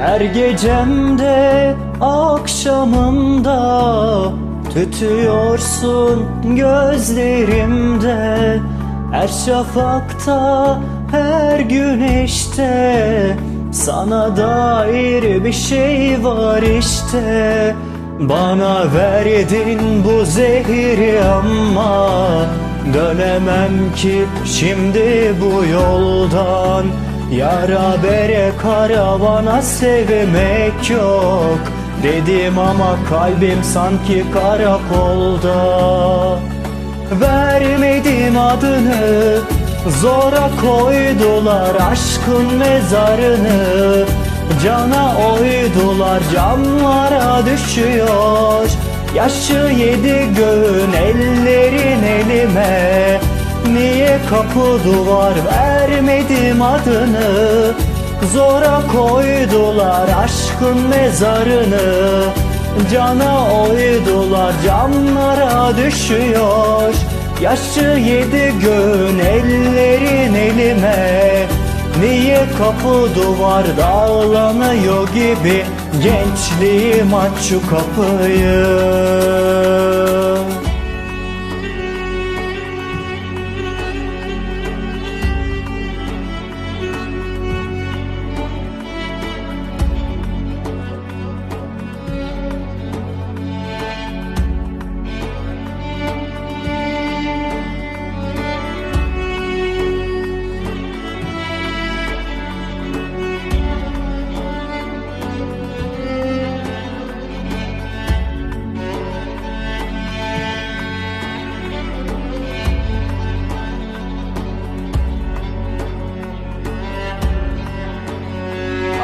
Her gecemde akşamımda Tütüyorsun gözlerimde. Her şafakta her güneşte Sana dair bir şey var işte. Bana verdin bu zehri ama Dönemem ki şimdi bu yoldan Yara bere karavana sevmek yok. Dedim ama kalbim sanki karakolda. Vermedim adını Zora koydular aşkın mezarını. Cana oydular camlara düşüyor. Yaşı yedi göğün ellerin elime kapı duvar vermedim adını. Zora koydular aşkın mezarını. Cana oydular camlara düşüyor. Yaşı yedi göğün ellerin elime. Niye kapı duvar dağlanıyor gibi? Gençliğim aç şu kapıyı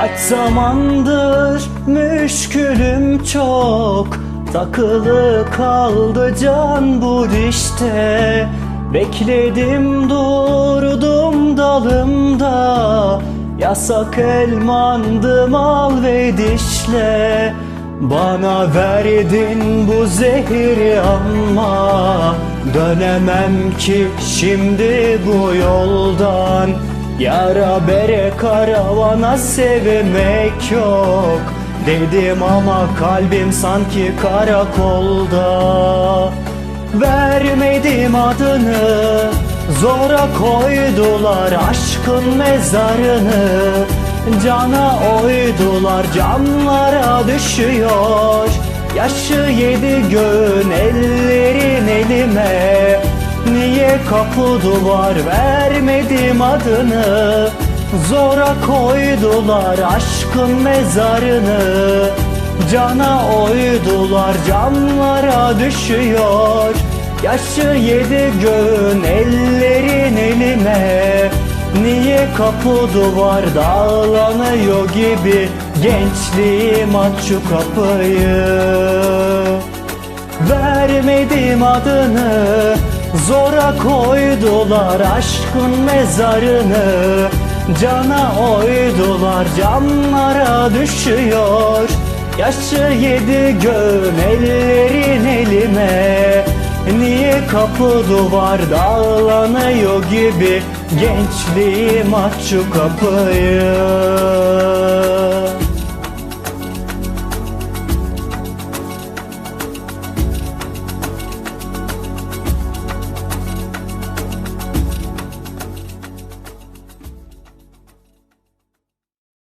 Kaç zamandır müşkülüm çok. Takılı kaldı can bu dişte. Bekledim durdum dalımda. Yasak elmandım al ve dişle. Bana verdin bu zehri ama Dönemem ki şimdi bu yoldan Yara bere karavana sevmek yok. Dedim ama kalbim sanki karakolda. Vermedim adını Zora koydular aşkın mezarını. Cana oydular camlara düşüyor. Yaşı yedi göğün ellerin elime kapı duvar vermedim adını. Zora koydular aşkın mezarını. Cana oydular camlara düşüyor. Yaşı yedi göğün ellerin elime Niye kapı duvar dağlanıyor gibi? Gençliğim aç şu kapıyı. Vermedim adını Zora koydular aşkın mezarını Cana oydular camlara düşüyor. Yaşı yedi göğün ellerin elime Niye kapı duvar dağlanıyor gibi Gençliğim aç şu kapıyı